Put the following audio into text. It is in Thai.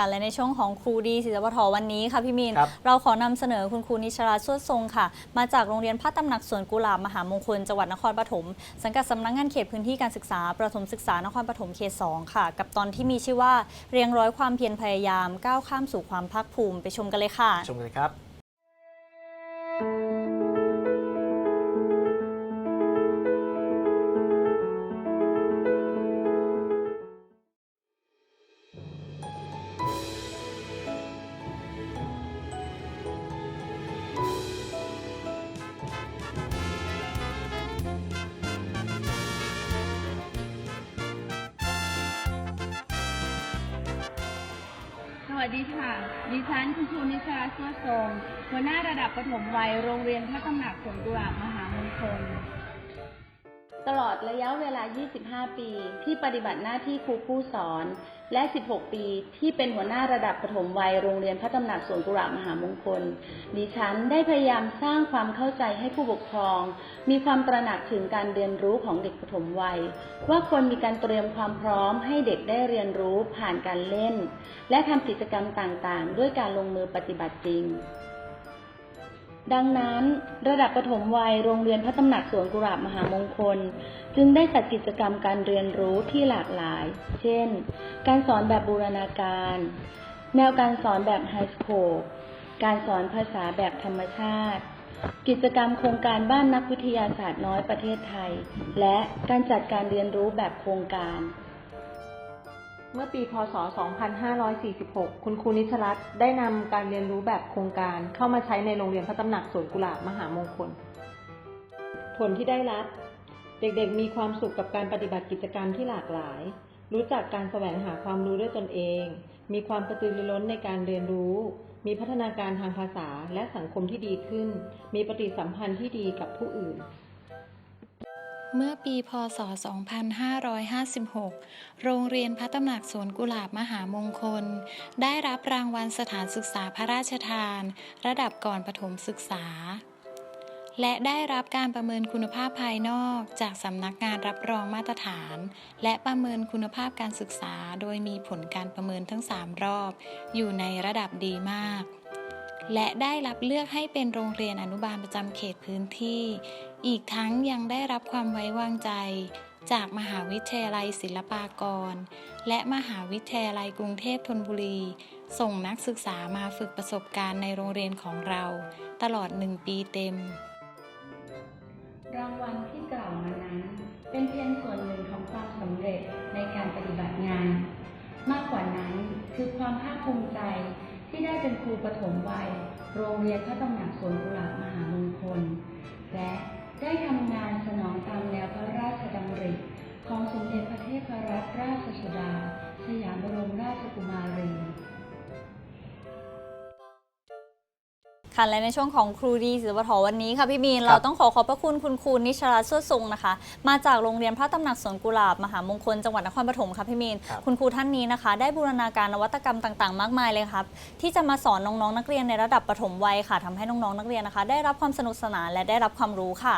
ค่ะและในช่วงของครูดีศิลปทวันนี้ค่ะพี่มีนครับเราขอนำเสนอคุณครูนิชราสวดทรงค่ะ มาจากโรงเรียนพระตำหนักสวนกุหลาบมหามงคลจังหวัดนครปฐมสังกัดสำนักงานเขตพื้นที่การศึกษา ประถมศึกษานครปฐมเขตสองค่ะ กับตอนที่มีชื่อว่าเรียงร้อยความเพียรพยายามก้าวข้ามสู่ความภาคภูมิไปชมกันเลยค่ะ ชมกันเลยครับ วัสดีค่ะ ดิฉันคุณครูนิชาสัวทรงหัวหน้าระดับประถมวัยโรงเรียนพระตำหนักสวนกุหลาบมหามงคล ตลอดระยะเวลา 25 ปี ที่ปฏิบัติหน้าที่ครูผู้สอน และ 16 ปีที่เป็นหัวหน้าระดับประถมวัยโรงเรียนพระตำหนักสวนกุหลาบมหามงคล ดิฉันได้พยายามสร้างความเข้าใจให้ผู้ปกครอง มีความตระหนักถึงการเรียนรู้ของเด็กประถมวัย ว่าควรมีการเตรียมความพร้อมให้เด็กได้เรียนรู้ผ่านการเล่น และทำกิจกรรมต่างๆ ด้วยการลงมือปฏิบัติจริง ดังนั้นระดับประถมวัยโรงเรียนพระตำหนักสวนกุหลาบมหามงคล จึงได้จัดกิจกรรมการเรียนรู้ที่หลากหลาย เช่น การสอนแบบบูรณาการ แนวการสอนแบบไฮสโคปการสอนภาษาแบบธรรมชาติ กิจกรรมโครงการบ้านนักวิทยาศาสตร์น้อยประเทศไทย และการจัดการเรียนรู้แบบโครงการ เมื่อปีพศ 2546 คุณครูนิชรัตน์ได้นำการเรียนรู้แบบโครงการเข้ามาใช้ในโรงเรียนพระตำหนักสวนกุหลาบมหามงคล ผลที่ได้รับ เด็กๆ มีความสุขกับการปฏิบัติกิจกรรมที่หลากหลาย รู้จักการแสวงหาความรู้ด้วยตนเอง มีความกระตือรือร้นในการเรียนรู้ มีพัฒนาการทางภาษาและสังคมที่ดีขึ้น มีปฏิสัมพันธ์ที่ดีกับผู้อื่น เมื่อปีพศ 2556 โรงเรียนพระตำหนักสวนกุหลาบมหามงคล ได้รับรางวัลสถานศึกษาพระราชทาน ระดับก่อนประถมศึกษา และได้รับการประเมินคุณภาพภายนอกจากสำนักงานรับรองมาตรฐาน และประเมินคุณภาพการศึกษา โดยมีผลการประเมินทั้ง 3 รอบ อยู่ในระดับดีมาก และได้รับเลือกให้เป็นโรงเรียนอนุบาลประจำเขตพื้นที่ อีกทั้งยังได้รับความไว้วางใจ จากมหาวิทยาลัยศิลปากร และมหาวิทยาลัยกรุงเทพธนบุรี ส่งนักศึกษามาฝึกประสบการณ์ในโรงเรียนของเรา ตลอดหนึ่งปีเต็ม รางวัลที่กล่าวมานั้น เป็นเพียงส่วนหนึ่งของความสำเร็จในการปฏิบัติงาน มากกว่านั้นคือความภาคภูมิใจ ที่ได้เป็นครูปฐมวัย โรงเรียนพระตำหนักสวนกุหลาบมหามงคล และได้ทำงานสนองตามแนวพระราชดำริ ค่ะและในช่วงของครูดีศิลปทวันนี้ค่ะพี่มีนครับเราต้องขอขอบพระคุณคุณครูนิชราสวดทรงนะคะ มาจากโรงเรียนพระตำหนักสวนกุหลาบมหามงคลจังหวัดนครปฐมค่ะพี่มีนครับคุณครูท่านนี้นะคะ ได้บูรณาการนวัตกรรมต่างๆ มากมายเลยครับที่จะมาสอนน้องๆนักเรียนในระดับปฐมวัยค่ะทำให้น้องๆนักเรียนนะคะ ได้รับความสนุกสนานและได้รับความรู้ค่ะ